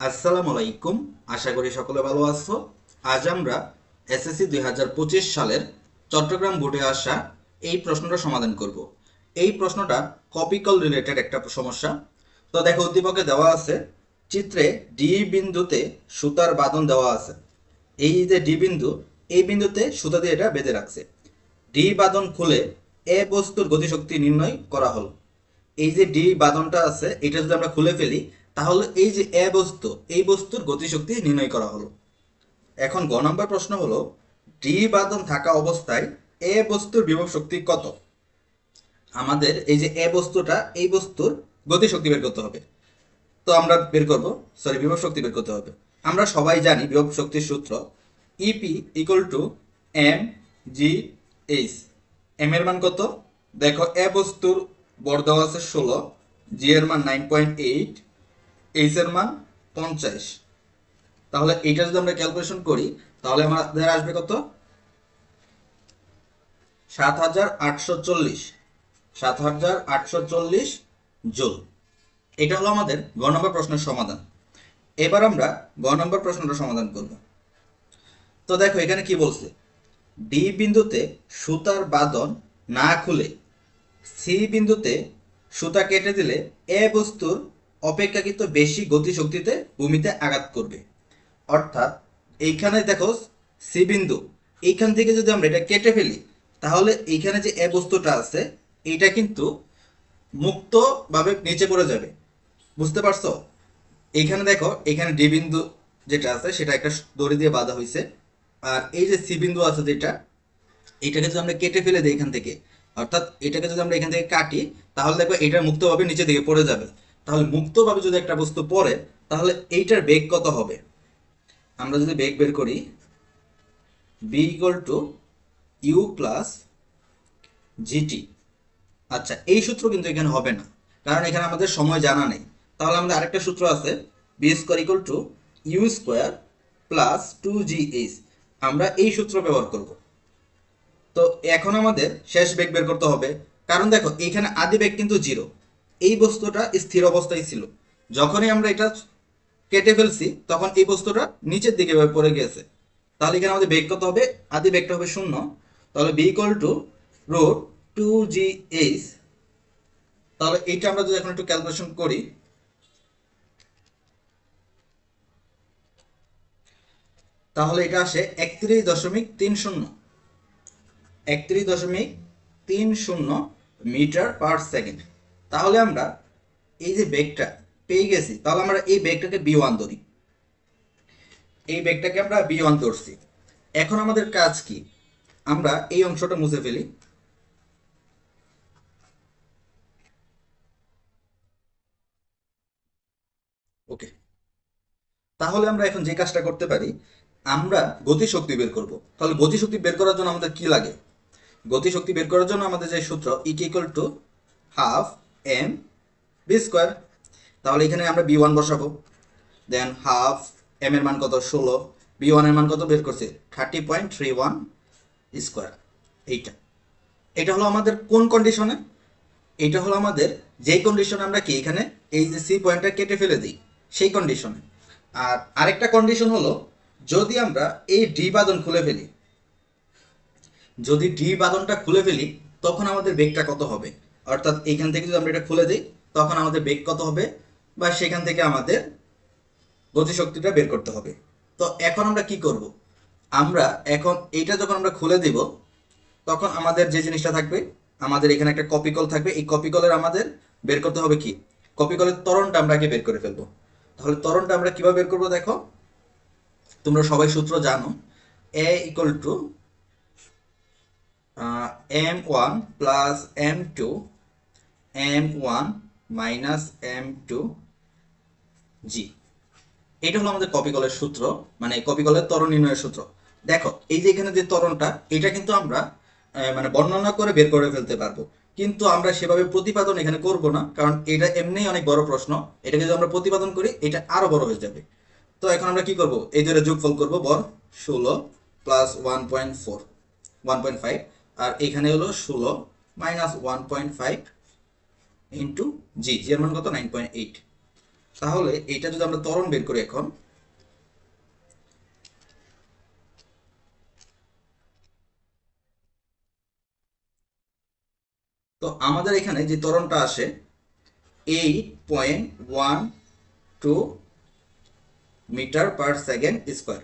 আসসালামু আলাইকুম আশা করি সকলে ভালো আছো। আজ আমরা এসএসসি দুই হাজার পঁচিশ সালের চট্টগ্রাম বোর্ডে আসা এই প্রশ্নটা সমাধান করব। এই প্রশ্নটা কপিকল রিলেটেড একটা সমস্যা। তো দেখো, উদ্দীপকে দেওয়া আছে, চিত্রে ডি বিন্দুতে সুতার বাঁধন দেওয়া আছে। এই যে ডি বিন্দু, এই বিন্দুতে সুতা দিয়ে এটা বেঁধে রাখছে। ডি বাঁধন খুলে এ বস্তুর গতিশক্তি নির্ণয় করা হলো। এই যে ডি বাঁধনটা আছে, এটা যদি আমরা খুলে ফেলি তাহলে এই যে এ বস্তু, এই বস্তুর গতিশক্তি নির্ণয় করা হলো। এখন গ নম্বর প্রশ্ন হলো, ডি বাঁধন থাকা অবস্থায় এ বস্তুর বিভব শক্তি কত? আমাদের এই যে এ বস্তুটা, এই বস্তুর গতিশক্তি বের করতে হবে। তো আমরা বের করব সরি বিভব শক্তি বের করতে হবে। আমরা সবাই জানি বিভব শক্তির সূত্র EP equal to M G H M এর মান কত? দেখো, এ বস্তুর বর দেওয়া আছে ষোলো জি এর মান নাইন পয়েন্ট এইট এইচ এর মান পঞ্চাশ। তাহলে এইটা যদি আমরা ক্যালকুলেশন করি, তাহলে আমাদের আসবে কত? সাত হাজার আটশো চল্লিশ। সাত হাজার আটশো চল্লিশ জুল। এটা হলো আমাদের গ নম্বর প্রশ্নের সমাধান। এবার আমরা গ নম্বর প্রশ্নটা সমাধান করব। তো দেখো, এখানে কি বলছে? ডি বিন্দুতে সুতার বাঁধন না খুলে সি বিন্দুতে সুতা কেটে দিলে এ বস্তুর অপেক্ষাকৃত বেশি গতিশক্তিতে ভূমিতে আঘাত করবে। অর্থাৎ এইখানে দেখো সি বিন্দু। এইখান থেকে যদি আমরা এটা কেটে ফেলি, তাহলে এইখানে যে এ বস্তুটা আছে, এইটা কিন্তু মুক্তভাবে নিচে পড়ে যাবে। বুঝতে পারছ? এইখানে দেখো এখানে ডি বিন্দু যেটা আছে, সেটা একটা দড়ি দিয়ে বাঁধা হয়েছে আর এই যে সি বিন্দু আছে যেটা এটাকে যদি আমরা কেটে ফেলে দিই এখান থেকে, অর্থাৎ এটাকে যদি আমরা এখান থেকে কাটি, তাহলে দেখো এটা মুক্তভাবে নিচে দিকে পড়ে যাবে। তাহলে মুক্তভাবে যদি একটা বস্তু পড়ে, তাহলে এইটার বেগ কত হবে? আমরা যদি বেগ বের করি V equal to U plus GT আচ্ছা এই সূত্র কিন্তু এখানে হবে না, কারণ এখানে আমাদের সময় জানা নেই। তাহলে আমাদের আরেকটা সূত্র আছে V square equal to U square plus two G H আমরা এই সূত্র ব্যবহার করব। তো এখন আমাদের শেষ বেগ বের করতে হবে। কারণ দেখো এইখানে আদি বেগ কিন্তু জিরো এই বস্তুটা স্থির অবস্থায় ছিল। যখনই আমরা এটা কেটে ফেলছি, তখন এই বস্তুটা নিচের দিকে পড়ে গিয়েছে। তাহলে এখানে আমাদের বেগ কত হবে? আদি বেগটা হবে শূন্য। তাহলে V equal to root two G H. তাহলে এইটা আমরা যদি এখন একটু ক্যালকুলেশন করি, তাহলে এটা আসে একত্রিশ দশমিক তিন শূন্য। একত্রিশ দশমিক তিন শূন্য মিটার পার সেকেন্ড। তাহলে আমরা এই যে বেগটা পেয়ে গেছি, তাহলে আমরা এই বেগটাকে বি ওয়ান ধরি। এই বেগটাকে আমরা বি ওয়ান ধরছি। এখন আমাদের কাজ কি? আমরা এই অংশটা মুছে ফেলি। ওকে তাহলে আমরা এখন যে কাজটা করতে পারি, আমরা গতিশক্তি বের করব। তাহলে গতিশক্তি বের করার জন্য আমাদের কি লাগে? গতিশক্তি বের করার জন্য আমাদের যে সূত্র ইক equal to half M V square তাহলে এখানে আমরা বি ওয়ান বসাবো। দেন হাফ এম এর মান কত? ষোলো। বি ওয়ানের মান কত বের করছে? Thirty point three one square এইটা। এটা হলো আমাদের কোন কন্ডিশনে এটা হলো আমাদের যেই কন্ডিশনে আমরা কি এখানে এই যে সি পয়েন্টটা কেটে ফেলে দিই, সেই কন্ডিশনে আর আরেকটা কন্ডিশন হলো, যদি আমরা এই ডি বাদন খুলে ফেলি, যদি ডি বাদনটা খুলে ফেলি, তখন আমাদের বেগটা কত হবে? অর্থাৎ এইখান থেকে যদি আমরা এটা খুলে দিই, তখন আমাদের বেগ কত হবে? বা সেখান থেকে আমাদের গতিশক্তিটা বের করতে হবে। তো এখন আমরা কি করব? আমরা এখন এইটা যখন আমরা খুলে দিব, তখন আমাদের যে জিনিসটা থাকবে, আমাদের এখানে একটা কপি কল থাকবে। এই কপি কলের আমাদের বের করতে হবে কি? কপি কলের ত্বরণটা আমরা আগে বের করে ফেলব। তাহলে তরণটা আমরা কীভাবে বের করব দেখো? তোমরা সবাই সূত্র জানো A equal to M one plus M two, M one minus M two, G. এটা হলো আমাদের কপি কলের সূত্র মানে কপি কলের ত্বরণ নির্ণয়ের সূত্র। দেখো, এই যে এখানে যে ত্বরণটা, এটা কিন্তু আমরা মানে বর্ণনা করে বের করে ফেলতে পারব। কিন্তু আমরা সেভাবে প্রতিপাদন এখানে করব না, কারণ এটা এমনিই অনেক বড় প্রশ্ন। এটাকে যদি আমরা প্রতিপাদন করি, এটা আরও বড় হয়ে যাবে। তো এখন আমরা কি করব? এই দুটো যোগফল করব বর ষোলো plus one point four one point five আর এখানে হলো ষোলো minus one point five into G G মান কত? নাইন পয়েন্ট এইট তাহলে এটা যদি আমরা তরণ বের করি এখন, তো আমাদের এখানে যে তরণটা আসে eight point one two metre per second square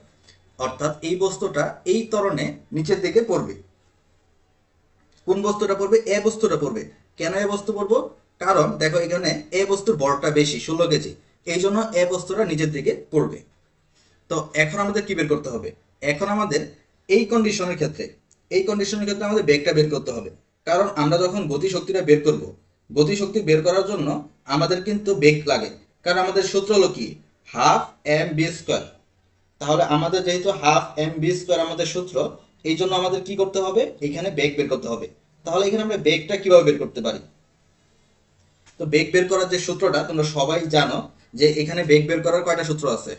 অর্থাৎ এই বস্তুটা এই তরণে নিচের দিকে পড়বে। কোন বস্তুটা পড়বে? এ বস্তুটা পড়বে। কেন এ বস্তু পড়ব? কারণ দেখো এখানে এ বস্তুর বড়টা বেশি, ষোলো কেজি। এই জন্য এ বস্তুটা নিচের দিকে পড়বে। তো এখন আমাদের কি বের করতে হবে? এখন আমাদের এই কন্ডিশনের ক্ষেত্রে, এই কন্ডিশনের ক্ষেত্রে আমাদের বেগটা বের করতে হবে। কারণ আমরা যখন গতি শক্তিটা বের করব গতি শক্তি বের করার জন্য আমাদের কিন্তু বেগ লাগে। কারণ আমাদের সূত্র হলো কি? হাফ এম বি স্কোয়ার তাহলে আমাদের যেহেতু হাফ এম বি স্কোয়ার আমাদের সূত্র এই জন্য আমাদের কি করতে হবে? এখানে বেগ বের করতে হবে। তাহলে এখানে আমরা বেগটা কীভাবে বের করতে পারি? তো বেগ বের করার যে সূত্রটা, তোমরা সবাই জানো যে এখানে বেগ বের করার কয়টা সূত্র আছে?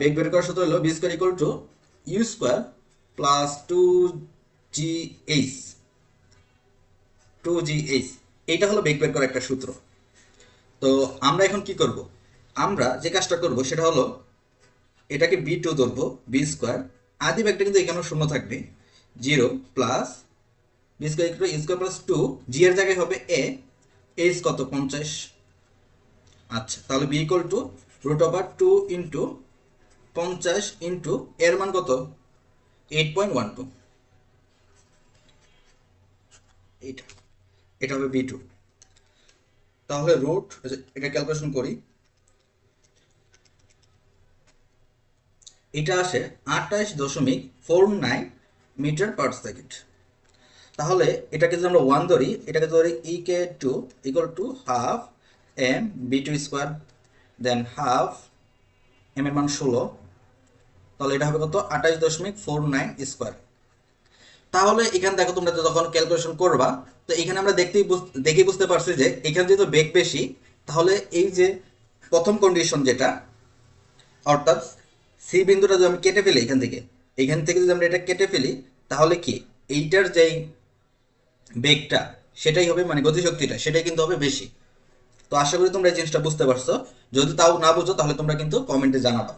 বেগ বের করার সূত্র হলো V square equal to U square plus two G H two G H এইটা হলো বেগ বের করার একটা সূত্র। তো আমরা এখন কি করব? আমরা যে কাজটা করব, সেটা হলো এটাকে বি টু ধরবো বি স্কোয়ার আদি ব্যাগটা কিন্তু এখানে শূন্য থাকবে। Zero plus V square square plus two G এর জায়গায় হবে এ এইচ কত? পঞ্চাশ। আচ্ছা তাহলে V equal to root over two into পঞ্চাশ ইন্টু এর মান কত? এইট পয়েন্ট ওয়ান টু এইটা, এটা হবে বি টু তাহলে রুট এটা ক্যালকুলেশন করি। এটা আসে আঠাশ দশমিক four nine metre per second. তাহলে এটাকে যদি আমরা ওয়ান ধরি, এটাকে ধরি E K two equal to half M V two square then half M এর মান ষোলো। তাহলে এটা হবে কত? আঠাশ দশমিক ফোর নাইন স্কোয়ার তাহলে এখানে দেখো তোমরা যখন ক্যালকুলেশন করবা, তো এখানে আমরা দেখতেই দেখেই বুঝতে পারছি যে এখানে যেহেতু বেগ বেশি, তাহলে এই যে প্রথম কন্ডিশন যেটা, অর্থাৎ সি বিন্দুটা যদি আমি কেটে ফেলি এখান থেকে এখান থেকে যদি আমরা এটা কেটে ফেলি, তাহলে কি? এইটার যেই বেগটা, সেটাই হবে মানে গতিশক্তিটা, সেটাই কিন্তু হবে বেশি। তো আশা করি তোমরা এই জিনিসটা বুঝতে পারছ। যদি তাও না বুঝো, তাহলে তোমরা কিন্তু কমেন্টে জানাবা।